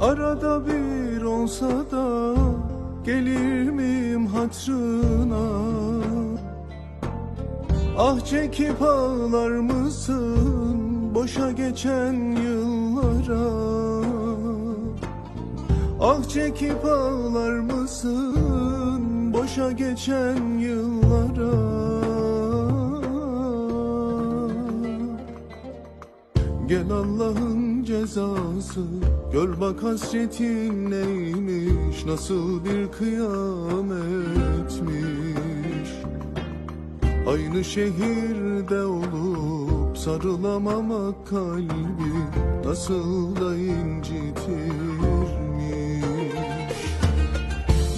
Arada bir olsa da gelir miyim hatrına. Ah çekip ağlar mısın boşa geçen yıllara? Ah çekip ağlar mısın boşa geçen yıllara? Gel Allah'ın cezası. Gör bak hasretin neymiş Nasıl bir kıyametmiş. Aynı şehirde olup sarılamamak kalbi Nasıl da incitirmiş.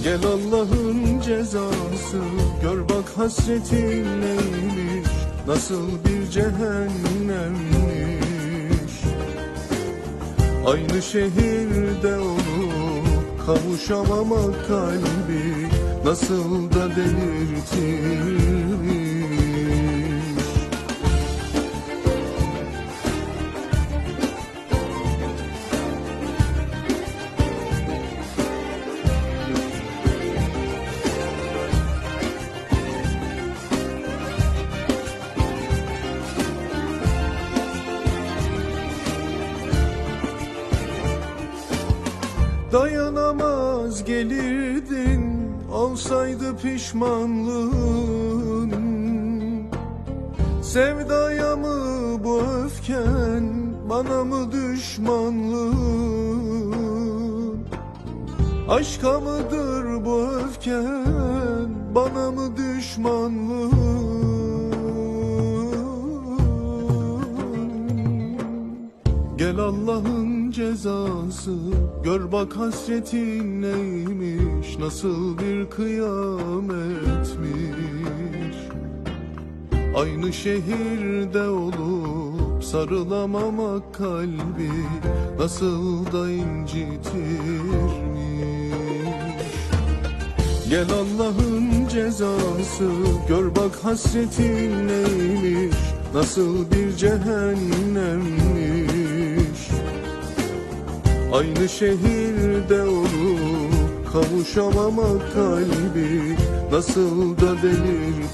Gel Allah'ın cezası Gör bak hasretin neymiş Nasıl bir cehennemmiş Aynı şehirde olup Kavuşamamak kalbi Nasıl da delirtirmiş Dayanamaz gelirdin olsaydı pişmanlığın. Sevdaya mı bu öfken bana mı düşmanlığın? Aşka mıdır bu öfken bana mı düşmanlığın Gel Allah'ın cezası Gör bak hasretin neymiş Nasıl bir kıyametmiş. Aynı şehirde olup Sarılamamak kalbi Nasıl da incittirmiş Gel Allah'ın cezası Gör bak hasretin neymiş Nasıl bir cehennemmiş Aynı şehirde olup Kavuşamamak kalbi. Nasıl da delirtirmiş.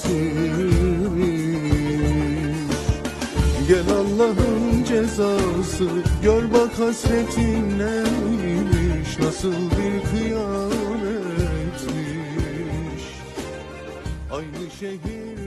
Gel Allah'ın cezası Gör bak hasretin neymiş. Nasıl bir kıyametmiş. Aynı şehir